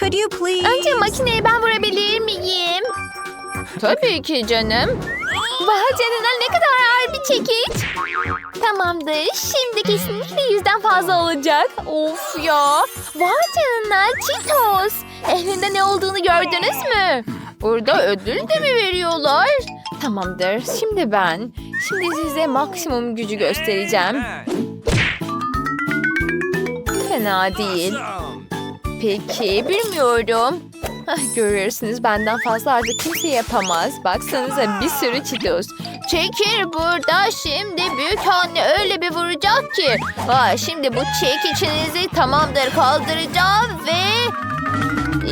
Could you please? Önce makineyi ben vurabilir miyim? Tabii ki canım. Vay canına ne kadar ağır bir çekiç. Tamamdır. Şimdi kesinlikle yüzden fazla olacak. Of ya. Vay canına Cheetos. Elinde ne olduğunu gördünüz mü? Burada ödül de mi veriyorlar? Tamamdır. Şimdi ben. Şimdi size maksimum gücü göstereceğim. Fena değil. Peki bilmiyorum. Ah, görüyorsunuz benden fazla artık kimse yapamaz. Baksanıza bir sürü çitos. Çekil burada şimdi büyük anne öyle bir vuracak ki. Aa, şimdi bu çekiçinizi tamamdır kaldıracağım ve...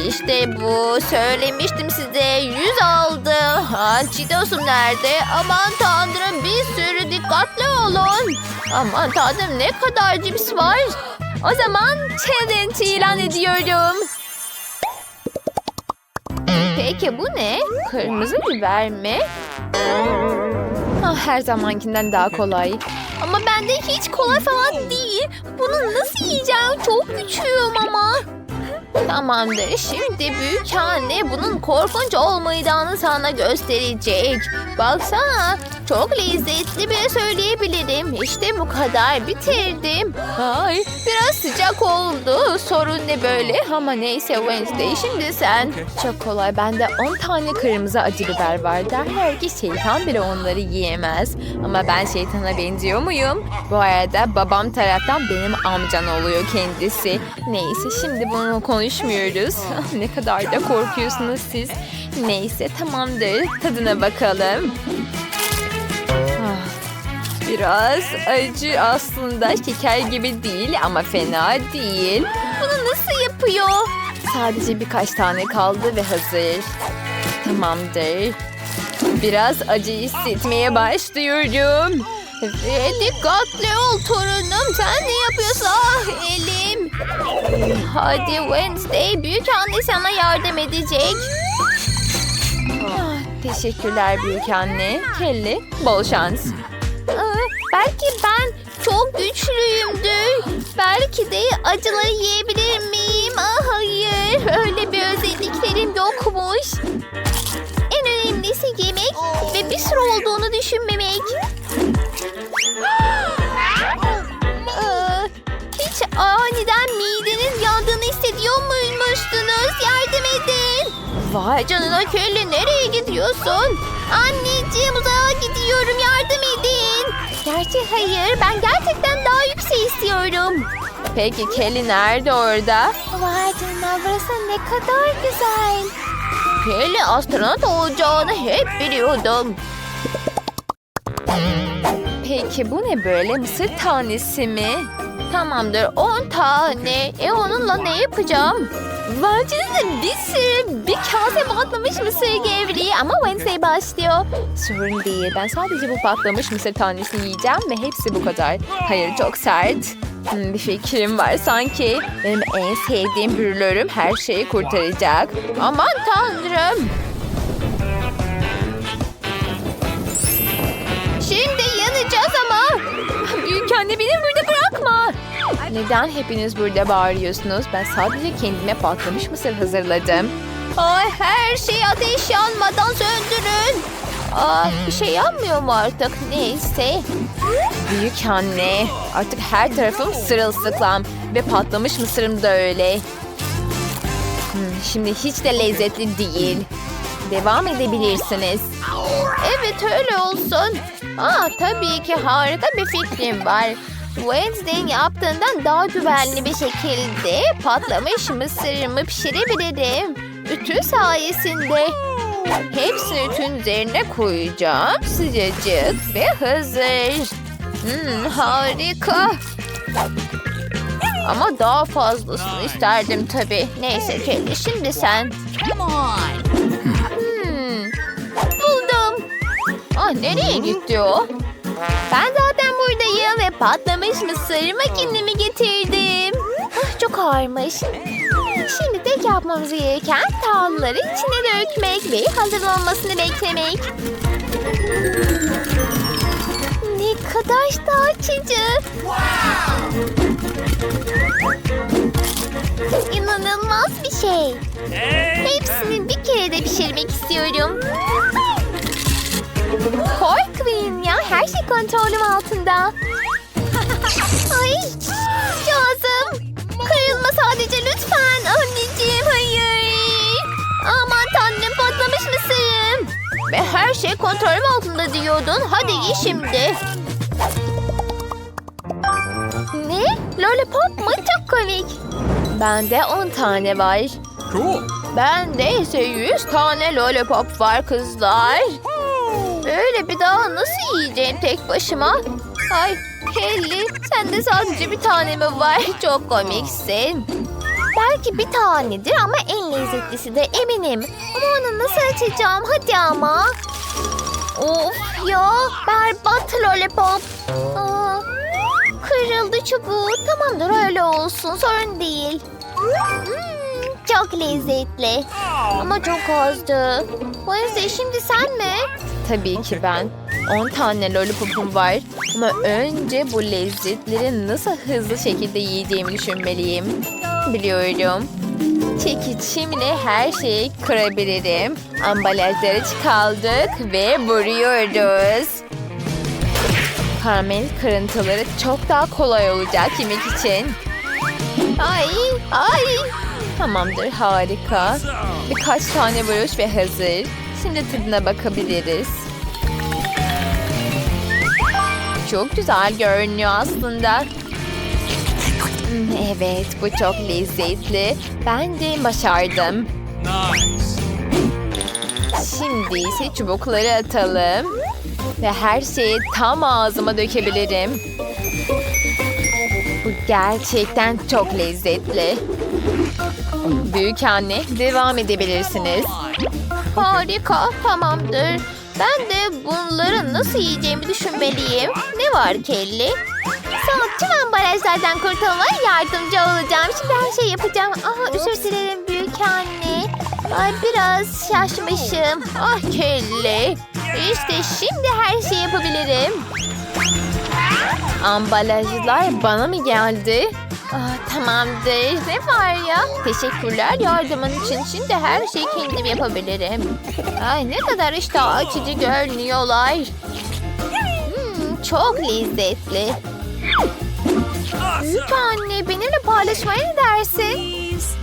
İşte bu söylemiştim size yüz aldı. Ha, çitosum nerede? Aman tanrım bir sürü dikkatli olun. Aman tanrım ne kadar cips var. O zaman challenge ilan ediyorum. Peki bu ne? Kırmızı biber mi? Ah, her zamankinden daha kolay. Ama bende hiç kolay falan değil. Bunu nasıl yiyeceğim? Çok güçlüyüm ama. Tamamdır. Şimdi büyük anne bunun korkunç olmayacağını sana gösterecek. Baksana. Çok lezzetli bir söyleyebilirim. İşte bu kadar bitirdim. Ay biraz sıcak oldu. Sorun ne böyle? Ama neyse Wednesday şimdi sen. Çok kolay. Bende 10 tane kırmızı acı biber var. Derler ki şeytan bile onları yiyemez. Ama ben şeytana benziyor muyum? Bu arada babam taraftan benim amcan oluyor kendisi. Neyse şimdi bunu konuşmuyoruz. ne kadar da korkuyorsunuz siz. Neyse tamamdır. Tadına bakalım. Biraz acı aslında şeker gibi değil ama fena değil. Bunu nasıl yapıyor? Sadece birkaç tane kaldı ve hazır. Tamamdır. Biraz acı hissetmeye başlıyorum. Ve dikkatli ol torunum. Sen ne yapıyorsun? Ah elim. Hadi Wednesday. Büyük anne sana yardım edecek. Ah, teşekkürler büyük anne. Kelly bol şans. Belki ben çok güçlüyümdür. Belki de acıları yiyebilir miyim? Aa, hayır öyle bir özelliklerim yokmuş. En önemlisi yemek ve bir sürü olduğunu düşünmemek. Hiç aniden midenin yandığını hissediyor muymuştunuz? Yardım edin. Vay canına Kelly nereye gidiyorsun? Anneciğim uzağa gidiyorum yardım edin. Gerçi hayır ben gerçekten daha yüksek istiyorum. Peki Kelly nerede orada? Vay canına burası ne kadar güzel. Kelly astronot olacağını hep biliyordum. Peki bu ne böyle mısır tanesi mi? Tamamdır 10 tane. E onunla ne yapacağım? Vancının bir sürü bir kase patlamış mısır gevreği ama Wednesday başlıyor. Sorun değil ben sadece bu patlamış mısır tanesini yiyeceğim ve hepsi bu kadar. Hayır çok sert. Hmm, bir fikrim var sanki. Benim en sevdiğim brülörüm her şeyi kurtaracak. Aman tanrım. Şimdi yanacağız ama. Büyük anne beni burada. Neden hepiniz burada bağırıyorsunuz? Ben sadece kendime patlamış mısır hazırladım. Ay her şey ateş yanmadan söndürün. Aa, bir şey yanmıyor mu artık? Neyse. Büyük anne. Artık her tarafım sırılsıklam. Ve patlamış mısırım da öyle. Hmm, şimdi hiç de lezzetli değil. Devam edebilirsiniz. Evet öyle olsun. Aa, tabii ki harika bir fikrim var. Wednesday'in yaptığından daha güvenli bir şekilde patlamış mısırımı pişirebilirim. Ütü sayesinde. Hepsini ütünün üzerine koyacağım. Sıcacık ve hazır. Hmm, harika. Ama daha fazlasını isterdim tabii. Neyse Kelly şimdi sen. Hmm, buldum. Ah nereye gitti o? Ben zaten buradayım ve patlamış mısır makinemi getirdim. Ah, çok ağırmış. Şimdi tek yapmamız gereken tahılları içine dökmek ve hazır olmasını beklemek. Ne kadar da açıcı. İnanılmaz bir şey. Hepsini bir kere de pişirmek istiyorum. Korkmayın ya her şey kontrolüm altında. Ay cazım. Kırılma sadece lütfen. Anneciğim hayır. Aman tanrım patlamış mısırım. Ve her şey kontrolüm altında diyordun. Hadi ye şimdi. Ne? Lollipop mu? Çok komik. Bende 10 tane var. Cool. Bende ise 100 tane lollipop var kızlar. Öyle bir daha nasıl yiyeceğim tek başıma? Ay Kelly sende sadece bir tane mi var? Çok komiksin. Belki bir tanedir ama en lezzetlisi de eminim. Ama onu nasıl açacağım? Hadi ama. Of ya berbat lollipop. Aa, kırıldı çubuğu. Tamamdır öyle olsun sorun değil. Hmm, çok lezzetli. Ama çok azdı. Wednesday şimdi sen mi? Tabii ki ben. 10 tane lollipopum var. Ama önce bu lezzetleri nasıl hızlı şekilde yiyeceğimi düşünmeliyim. Biliyorum. Çekiçimle her şeyi kırabilirim. Ambalajları çıkardık ve vuruyoruz. Karamel kırıntıları çok daha kolay olacak yemek için. Ay, ay. Tamamdır, harika. Birkaç tane vuruş ve hazır. Şimdi tadına bakabiliriz. Çok güzel görünüyor aslında. Hmm, Evet, bu çok lezzetli. Ben de başardım. Şimdi ise çubukları atalım. Ve her şeyi tam ağzıma dökebilirim. Bu gerçekten çok lezzetli. Büyük anne, devam edebilirsiniz. Harika, tamamdır. Ben de bunları nasıl yiyeceğimi düşünmeliyim. Ne var Kelly? Tüm ambalajlardan kurtulmaya yardımcı olacağım. Şimdi her şey yapacağım. Aha özür dilerim büyük anne. Ay biraz şaşmışım. Ah Kelly. İşte şimdi her şeyi yapabilirim. Ambalajlar bana mı geldi? Ah, tamamdır. Ne var ya? Teşekkürler yardımın için. Şimdi her şeyi kendim yapabilirim. Ay ne kadar iştah açıcı görünüyorlar. Hmm, çok lezzetli. Büyük anne benimle paylaşmaya ne dersin?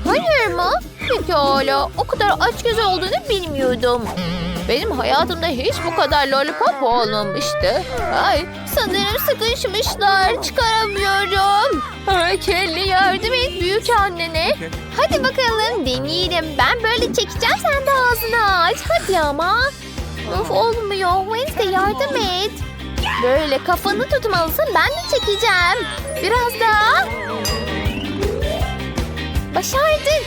Hayır mı? Pekala. O kadar aç göz olduğunu bilmiyordum. Benim hayatımda hiç bu kadar lollipop olmamıştı. Ay sanırım sıkışmışlar. Çıkaramıyorum. Ay Kelly yardım et büyük annene. Hadi bakalım deneyelim. Ben böyle çekeceğim sen de ağzını aç. Hadi ama. Of olmuyor. Wednesday yardım et. Böyle kafanı tutmalısın. Ben de çekeceğim. Biraz daha. Başardık.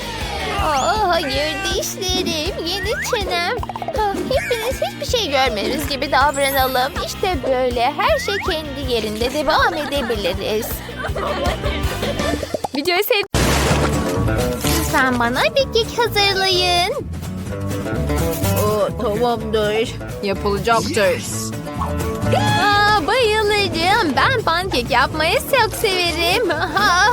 Aa, hayır dişlerim, yeni çenem. Ha, hepiniz hiçbir şey görmeniz gibi davranalım. İşte böyle her şey kendi yerinde devam edebiliriz. Videoyu sev... Lütfen bana bir kek hazırlayın. Oo, tamamdır. Yapılacaktır. Aa, bayılırım. Ben pankek yapmayı çok severim. Ha,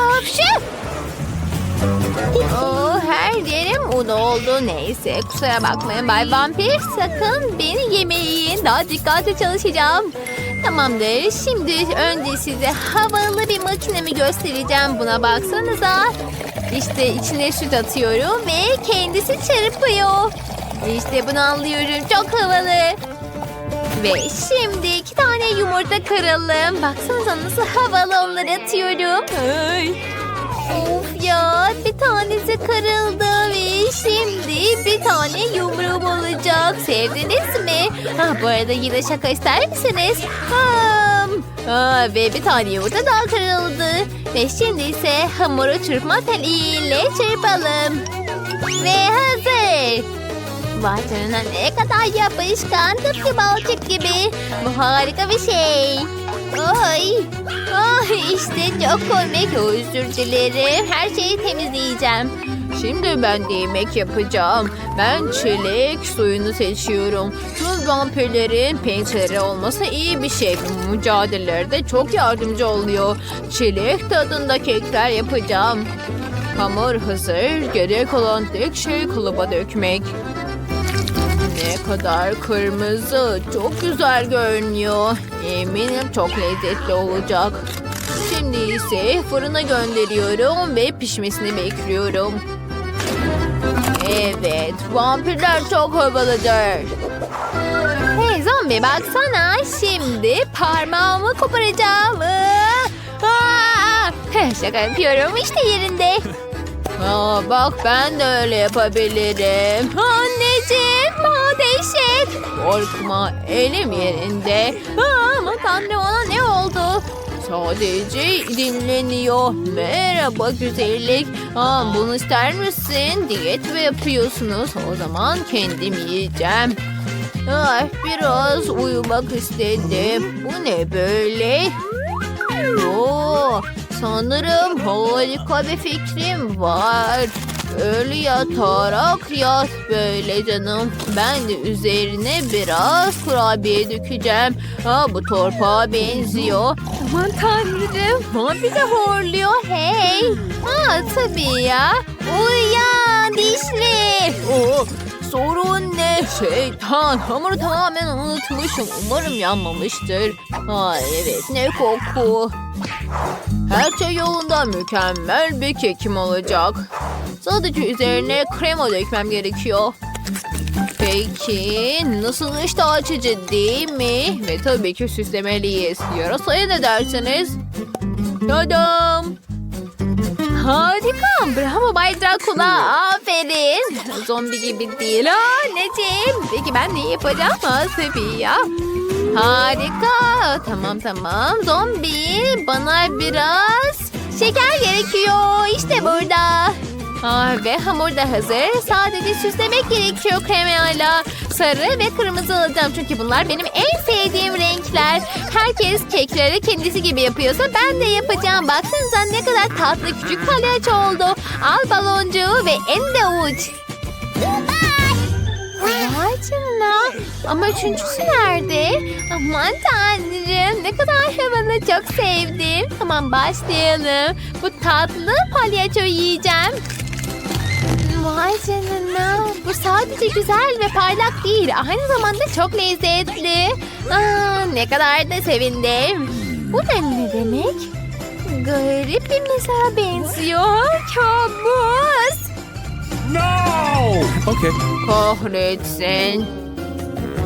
un oldu. Neyse kusura bakmayın Bay Vampir. Sakın beni yemeyin. Daha dikkatli çalışacağım. Tamamdır. Şimdi önce size havalı bir makinemi göstereceğim. Buna baksanıza. İşte içine süt atıyorum ve kendisi çırpıyor. İşte bunu anlıyorum. Çok havalı. Ve şimdi iki tane yumurta kıralım. Baksanıza nasıl havalı onları atıyorum. Ay. Of ya bir tanesi kırıldı şimdi bir tane yumruğum olacak. Sevdiniz mi? Ha, bu arada yine şaka ister misiniz? Ha, Aa, ve bir tane yumurta daha kırıldı. Ve şimdi ise hamuru çırpma teliyle çırpalım. Ve hazır. Vay ne kadar yapışkan tıpkı balçık gibi. Bu harika bir şey. Ay, ay işte çok komik özür dilerim. Her şeyi temizleyeceğim. Şimdi ben de yemek yapacağım. Ben çilek suyunu seçiyorum. Tüm vampirlerin pençeleri olması iyi bir şey. Mücadelelerde çok yardımcı oluyor. Çilek tadında kekler yapacağım. Hamur hazır. Gerek olan tek şey kalıba dökmek. Ne kadar kırmızı. Çok güzel görünüyor. Eminim çok lezzetli olacak. Şimdi ise fırına gönderiyorum ve pişmesini bekliyorum. Evet, vampirler çok havalıdır. Hey zombi baksana, şimdi parmağımı koparacağım. Aa! Şaka yapıyorum, işte yerinde. Aa, bak ben de öyle yapabilirim. Anneciğim, dehşet. Korkma, elim yerinde. Aa, ama tanrım ona ne oldu? Sadece dinleniyor. Merhaba güzellik. Aa, bunu ister misin? Diyet mi yapıyorsunuz? O zaman kendim yiyeceğim. Ay, biraz uyumak istedim. Bu ne böyle? Oo, sanırım harika bir fikrim var. Öyle yatarak yat böyle canım. Ben de üzerine biraz kurabiye dökeceğim. Ha bu torpağa benziyor. Aman tanrım. Ha bir de horluyor. Hey. Ha tabii ya. Uyan dişli. Oo, sorun ne? Şeytan hamuru tamamen unutmuşum. Umarım yanmamıştır. Ha evet ne koku. Her şey yolunda mükemmel bir kekim olacak. Sadece üzerine krema dökmem gerekiyor. Peki nasıl iştah açıcı değil mi? Ve tabii ki süslemeliyiz. Yarasaya ne dersiniz? Tadam! Harika. Bravo Bay Dracula. Aferin. Zombi gibi değil. Anneciğim. Peki ben ne yapacağım? Tabii ya. Harika. Tamam tamam. Zombi bana biraz şeker gerekiyor. İşte burada. Ah, ve hamur da hazır. Sadece süslemek gerekiyor kremayla. Sarı ve kırmızı alacağım çünkü bunlar benim en sevdiğim renkler. Herkes kekleri kendisi gibi yapıyorsa ben de yapacağım. Baksanıza ne kadar tatlı küçük palyaço oldu. Al baloncuğu ve en de uç. Vay canına. Ama üçüncüsü nerede? Aman tanrım ne kadar havalı çok sevdim. Tamam başlayalım. Bu tatlı palyaço yiyeceğim. Vay canına. Bu sadece güzel ve parlak değil. Aynı zamanda çok lezzetli. Aa, ne kadar da sevindim. Bu da ne demek? Garip bir mezara benziyor. Kabus. No! Okay. Kahretsin.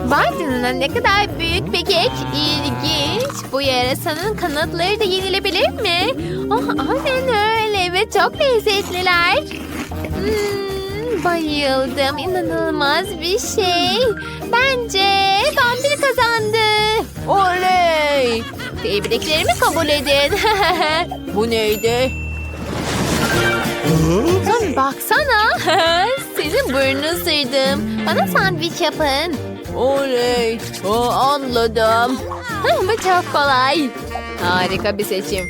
Vay canına ne kadar büyük bir kek. İlginç. Bu yarasanın kanatları da yenilebilir mi? Ah, aynen öyle ve çok lezzetliler. Hmm, bayıldım. İnanılmaz bir şey. Bence vampir kazandı. Oley! Tebriklerimi kabul edin. Bu neydi? Sen baksana. Senin burnunu sırdım. Bana sandviç yapın. Oley. O, anladım. Bu çok kolay. Harika bir seçim.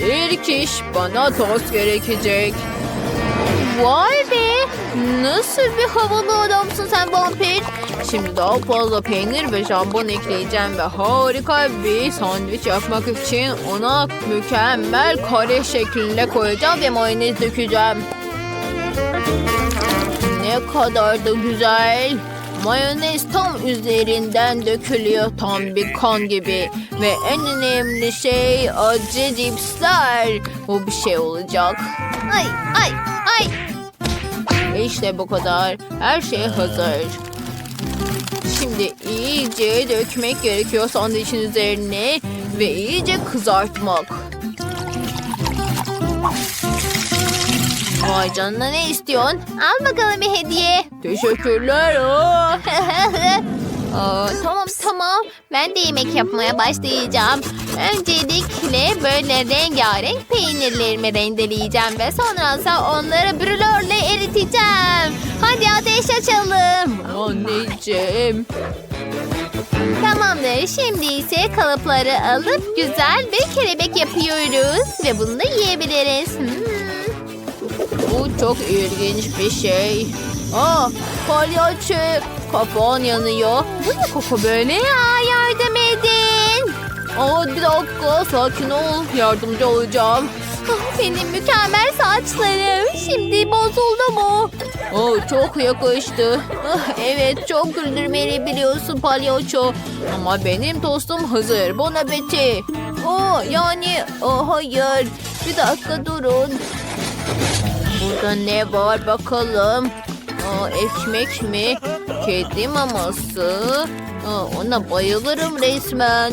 İlk iş bana tost gerekecek. Vay be. Nasıl bir havalı adamsın sen vampir. Şimdi daha fazla peynir ve jambon ekleyeceğim ve harika bir sandviç yapmak için ona mükemmel kare şeklinde koyacağım ve mayonez dökeceğim. Ne kadar da güzel. Mayonez tam üzerinden dökülüyor tam bir kan gibi. Ve en önemli şey acı cipsler. Bu bir şey olacak. Ay ay ay. İşte bu kadar. Her şey hazır. Şimdi iyice dökmek gerekiyor sandviçin üzerine ve iyice kızartmak. Vay canına ne istiyorsun? Al bakalım bir hediye. Teşekkürler. Tamam. Ben de yemek yapmaya başlayacağım. Öncelikle böyle rengarenk peynirlerimi rendeleyeceğim ve sonrasında onları brülörle eriteceğim. Hadi ateş açalım. Anneciğim. Tamamdır. Şimdi ise kalıpları alıp güzel bir kelebek yapıyoruz. Ve bunu da yiyebiliriz. Hmm. Bu çok ilginç bir şey. Aa, palyaço. Kafan yanıyor. Bu ne koku böyle ya? Yardım edin. Aa, bir dakika sakin ol. Yardımcı olacağım. Ah, Benim mükemmel saçlarım şimdi bozuldu mu? Oh, çok yakıştı. Ah, evet çok güldürmeyi biliyorsun palyaço. Ama benim tostum hazır. Bon appétit. Oh, yani oh, hayır. Bir dakika durun. Burada ne var bakalım? Aa, ekmek mi? Kedi maması. Aa, ona bayılırım resmen.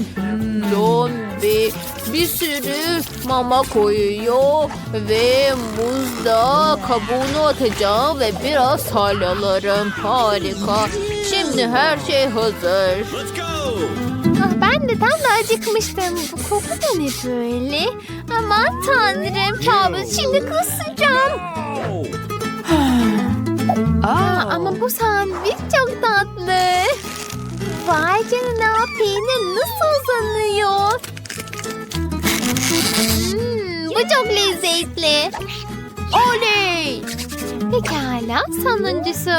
Zombi bir sürü mama koyuyor ve muzda kabuğunu atacağım ve biraz salyalarım. Harika. Şimdi her şey hazır. Ah, Ben de tam da acıkmıştım. Bu koku da ne böyle? Aman tanrım kabus şimdi kusacağım. Aa, ama bu sandviç çok tatlı. Vay canına peynir nasıl uzanıyor? Hmm, bu çok lezzetli. Oley! Pekala sonuncusu.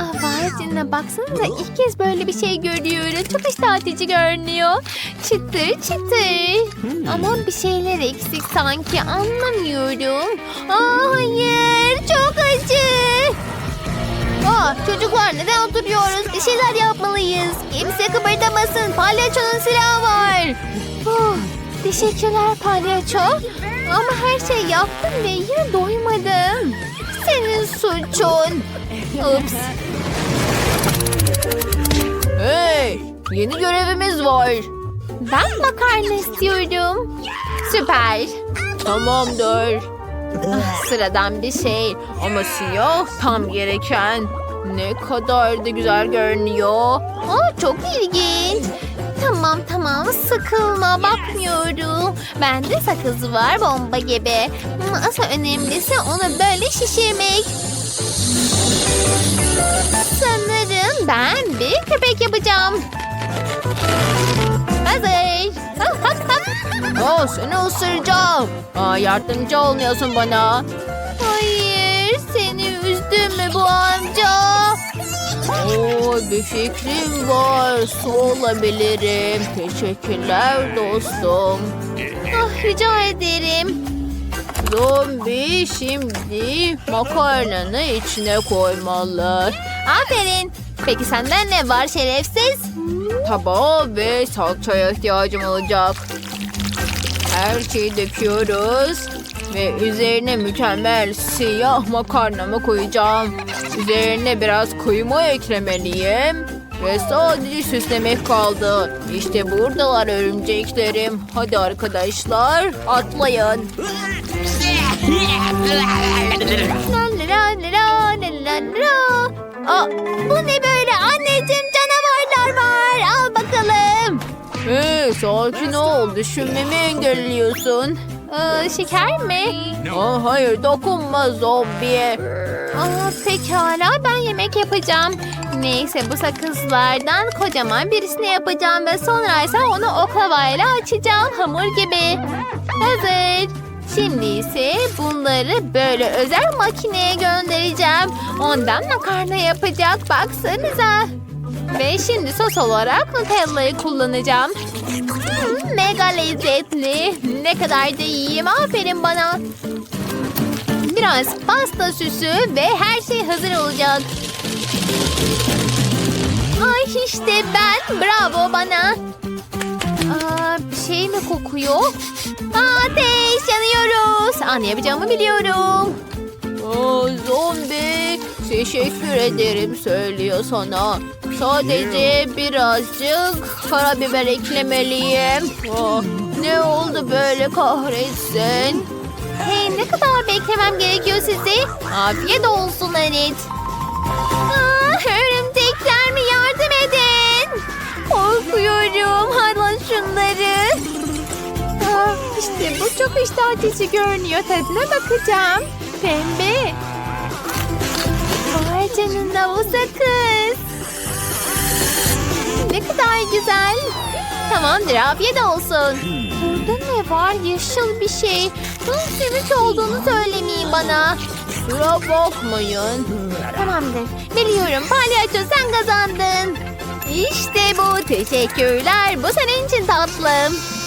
Aa, vay canına baksanıza ilk kez böyle bir şey görüyorum. Çok iştah açıcı görünüyor. Çıtır çıtır. Ama bir şeyler eksik sanki anlamıyorum. Aa, hayır çok acı. Aa, çocuklar neden oturuyoruz? Bir şeyler yapmalıyız. Kimse kıpırdamasın. Palyaçonun silahı var. Oh, teşekkürler palyaço. Ama her şey yaptım ve yine doymadım. Senin suçun. Ups. Hey, yeni görevimiz var. Ben makarna istiyorum. Süper. Tamamdır. Ah, sıradan bir şey ama siyah tam gereken. Ne kadar da güzel görünüyor. Aa, çok ilginç. Tamam tamam sıkılma bakmıyorum. Bende sakız var bomba gibi. Asıl önemlisi onu böyle şişirmek. Sanırım ben bir köpek yapacağım. Hazır. Aa, seni ısıracağım. Aa, yardımcı olmuyorsun bana. Hayır, seni üzdüm mü bu amca? Oo, bir fikrim var. Su olabilirim. Teşekkürler dostum. Ah, rica ederim. Zombi şimdi makarnanı içine koymalı. Aferin. Peki senden ne var şerefsiz? Tabağa ve salçaya ihtiyacım olacak. Her şeyi döküyoruz. Ve üzerine mükemmel siyah makarnamı koyacağım. Üzerine biraz kıyma eklemeliyim. Ve sadece süslemek kaldı. İşte buradalar örümceklerim. Hadi arkadaşlar atlayın. La la la la la la la. Aa, bu ne böyle anneciğim sakin ol. Düşünmemi engelliyorsun. Ee, şeker mi? Aa, hayır dokunma zombiye. Aa, pekala ben yemek yapacağım. Neyse bu sakızlardan kocaman birisini yapacağım ve sonra ise onu oklavayla açacağım hamur gibi. Hazır. Şimdi ise bunları böyle özel makineye göndereceğim. Ondan makarna yapacak baksanıza. Ve şimdi sos olarak Nutella'yı kullanacağım. Hmm, mega lezzetli. Ne kadar da iyiyim. Aferin bana. Biraz pasta süsü ve her şey hazır olacak. Ay işte ben. Bravo bana. Aa, bir şey mi kokuyor? Ateş yanıyoruz. Anlayacağımı biliyorum. Aa, zombi. Teşekkür ederim söylüyor sana. Sadece birazcık karabiber eklemeliyim. Aa, ne oldu böyle kahretsin? Hey ne kadar beklemem gerekiyor sizi? Afiyet olsun Anet. Aa, örümcekler mi yardım edin? Korkuyorum. Hadi şunları. Aa, işte bu çok iştah açıcı görünüyor. Tadına bakacağım. Pembe. Vay canına bu sakız. Ne kadar güzel. Tamamdır afiyet olsun. Burada ne var? Yeşil bir şey. Bunun sümük olduğunu söylemeyin bana. Kusura bakmayın. Tamamdır. Biliyorum palyaço sen kazandın. İşte bu. Teşekkürler. Bu senin için tatlım.